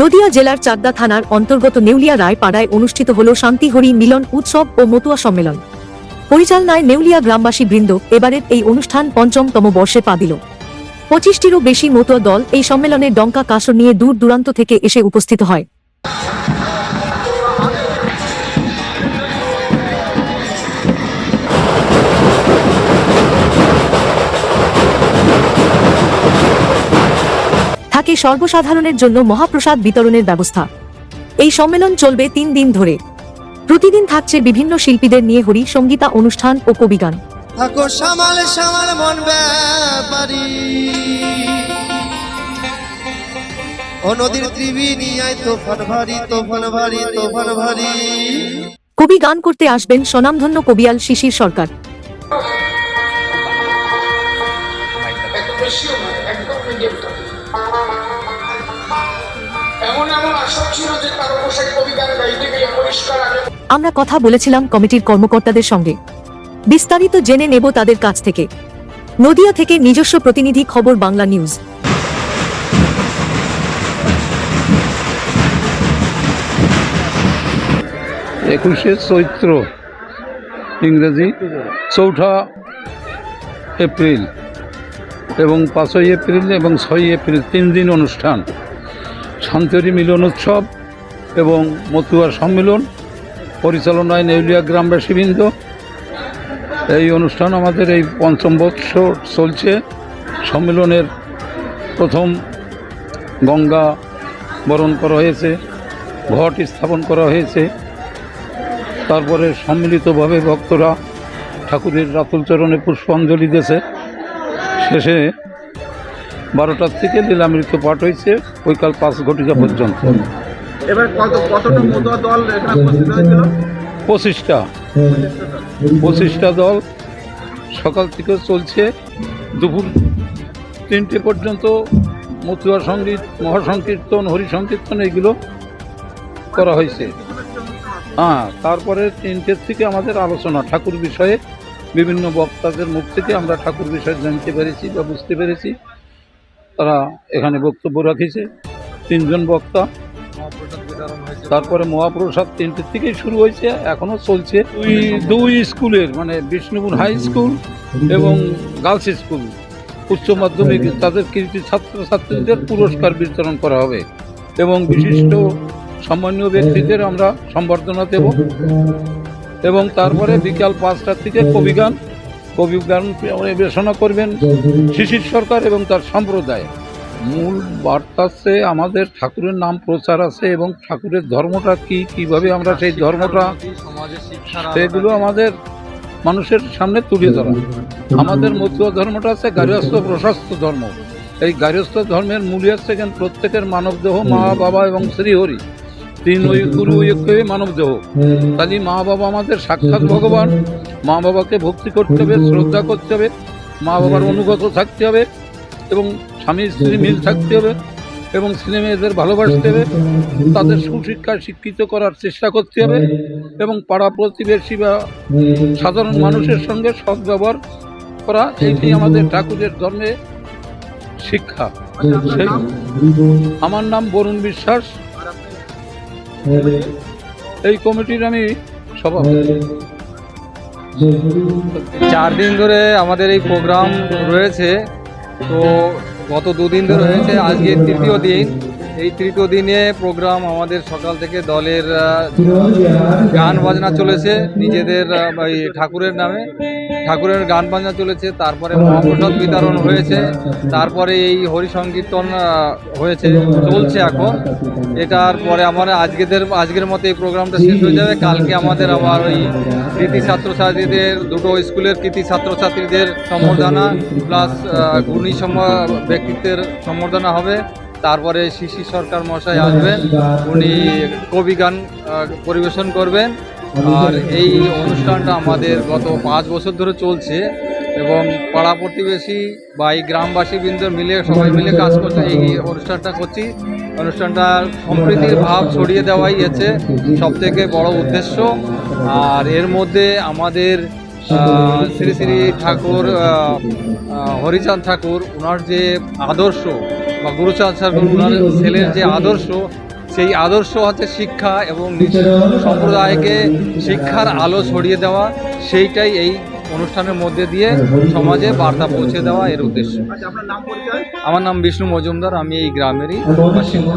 নদিয়া জেলার চাকদা থানার অন্তর্গত নেউলিয়া রায় পাড়ায় অনুষ্ঠিত হল শান্তিহরি মিলন উৎসব ও মতুয়া সম্মেলন। পরিচালনায় নেউলিয়া গ্রামবাসী বৃন্দ এবারের এই অনুষ্ঠান পঞ্চমতম বর্ষে পা দিল। পঁচিশটিরও বেশি মতুয়া দল এই সম্মেলনে ডঙ্কা কাসর নিয়ে দূর দূরান্ত থেকে এসে উপস্থিত হয়। থাকে সর্বসাধারণের জন্য মহাপ্রসাদ বিতরণের ব্যবস্থা। এই সম্মেলন চলবে তিন দিন ধরে। প্রতিদিন থাকছে বিভিন্ন শিল্পীদের নিয়ে হরি সঙ্গীতা অনুষ্ঠান ও কবিগান। থাকো সামাল সামাল মন ব্যাপারি। ও নদীর ত্রিবিনিয়ায় তোফান ভারী তোফান ভারী তোফান ভারী। কবি গান করতে আসবেন স্বনামধন্য কবিয়াল শিশির সরকার। একদম মিডিয়ামটা এমন এমন আশা ছিল যে তার অবশ্যই কবিতার গাইতে গিয়ে পরিষ্কার আগে আমরা কথা বলেছিলাম কমিটির কর্মকর্তাদের সঙ্গে। বিস্তারিত জেনে নেব তাদের কাছ থেকে। নদিয়া থেকে নিজস্ব প্রতিনিধি খবর বাংলা নিউজ। একুশে চৈত্র ইংরেজি চৌঠা এপ্রিল। এবং পাঁচই এপ্রিল এবং ছয়ই এপ্রিল তিন দিন অনুষ্ঠান। শান্তরি মিলন উৎসব এবং মতুয়ার সম্মেলন, পরিচালনায় নেউলিয়া গ্রামবাসীবৃন্দ। এই অনুষ্ঠান আমাদের এই পঞ্চম বৎসর চলছে। সম্মেলনের প্রথম গঙ্গা বরণ করা হয়েছে, ঘট স্থাপন করা হয়েছে। তারপরে সম্মিলিতভাবে ভক্তরা ঠাকুরের রাতুল চরণে পুষ্পাঞ্জলি দিয়েছে। শেষে বারোটার থেকে লীলামৃত পাঠ হয়েছে বৈকাল পাঁচ ঘটিকা পর্যন্ত। এবার কত কতটা মতুয়া দল এখানে উপস্থিত হয়েছিল? পঁচিশটা। পঁচিশটা দল সকাল থেকে চলছে। দুপুর তিনটে পর্যন্ত মতুয়া সংগীত মহাসংকীর্তন হরিসংকীর্তন এইগুলো করা হয়েছে। হ্যাঁ তারপরে তিনটের থেকে আমাদের আলোচনা ঠাকুর বিষয়ে বিভিন্ন বক্তাদের মুখ থেকে আমরা ঠাকুর বিষয়ে জানতে পেরেছি বা বুঝতে পেরেছি। তারা এখানে বক্তব্য রাখিছে। তিনজন বক্তা। তারপরে মহাপ্রসাদ তিনটের থেকেই শুরু হয়েছে, এখনও চলছে। দুই দুই স্কুলের মানে বিষ্ণুপুর হাই স্কুল এবং গার্লস স্কুল। উচ্চ মাধ্যমিক তাদের কৃতি ছাত্রছাত্রীদের পুরস্কার বিতরণ করা হবে এবং বিশিষ্ট সম্মানীয় ব্যক্তিদের আমরা সম্বর্ধনা দেব। এবং তারপরে বিকাল পাঁচটার থেকে কবিগান কবিগান পরিবেশনা করবেন শিশির সরকার এবং তার সম্প্রদায়। মূল বার্তা আছে, আমাদের ঠাকুরের নাম প্রচার আছে এবং ঠাকুরের ধর্মটা কি, কীভাবে আমরা সেই ধর্মটা, সেগুলো আমাদের মানুষের সামনে তুলে ধরা। আমাদের মতুয়া ধর্মটা আছে গার্হস্থ প্রশস্ত ধর্ম। এই গার্হস্থ ধর্মের মূল্য আছে প্রত্যেকের মানব দেহ মা, বাবা এবং শ্রীহরি। তিন ওই গুরু ঐক্যই মানব দেহ কাজী মা বাবা আমাদের সাক্ষাৎ ভগবান। মা বাবাকে ভক্তি করতে হবে শ্রদ্ধা করতে হবে মা বাবার অনুগত থাকতে হবে এবং স্বামী স্ত্রী মিল থাকতে হবে এবং ছেলে মেয়েদের ভালোবাসতে হবে তাদের সুশিক্ষায় শিক্ষিত করার চেষ্টা করতে হবে এবং পাড়া প্রতিবেশী বা সাধারণ মানুষের সঙ্গে সদ্ব্যবহার করা এইটি আমাদের ঠাকুরের ধর্মে শিক্ষা। সেই আমার নাম বরুণ বিশ্বাস। এই কমিটির আমি সভাপতি। চার দিন ধরে আমাদের এই প্রোগ্রাম রয়েছে। তো গত দুদিন ধরে রয়েছে। আজকে তৃতীয় দিন। এই তৃতীয় দিনে প্রোগ্রাম আমাদের সকাল থেকে দলের গান বাজনা চলেছে, নিজেদের এই ঠাকুরের নামে। ঠাকুরের গান বাজনা চলেছে, তারপরে মহাপ্রসাদ বিতরণ হয়েছে, তারপরে এই হরি সংকীর্তন হয়েছে, চলছে এখন। এটার পরে আমার আজকেদের, আজকের মতো এই প্রোগ্রামটা শেষ হয়ে যাবে। কালকে আমাদের আবার ওই কৃতি ছাত্রছাত্রীদের, দুটো স্কুলের কৃতি ছাত্রছাত্রীদের সম্বর্ধনা, প্লাস সম, ব্যক্তিত্বের সম্বর্ধনা হবে। তারপরে শিশি সরকার মশাই আসবেন, উনি কবি গান পরিবেশন করবেন। আর এই অনুষ্ঠানটা আমাদের গত পাঁচ বছর ধরে চলছে এবং পাড়া প্রতিবেশী বা এই গ্রামবাসী বৃন্দ মিলে, সবাই মিলে কাজ করছে। এই অনুষ্ঠানটা করছি। অনুষ্ঠানটা সম্প্রীতির ভাব ছড়িয়ে দেওয়াই হচ্ছে সব থেকে বড় উদ্দেশ্য। আর এর মধ্যে আমাদের শ্রী শ্রী ঠাকুর হরিচাঁদ ঠাকুর ওনার যে আদর্শ বা গুরুচাঁদ স্যার ওনার ছেলের যে আদর্শ সেই আদর্শ হচ্ছে শিক্ষা এবং সম্প্রদায়কে শিক্ষার আলো ছড়িয়ে দেওয়া সেইটাই এই অনুষ্ঠানের মধ্যে দিয়ে সমাজে বার্তা পৌঁছে দেওয়া এর উদ্দেশ্য। আচ্ছা আমার নাম বিষ্ণু মজুমদার আমি এই গ্রামেরই বাসিন্দা।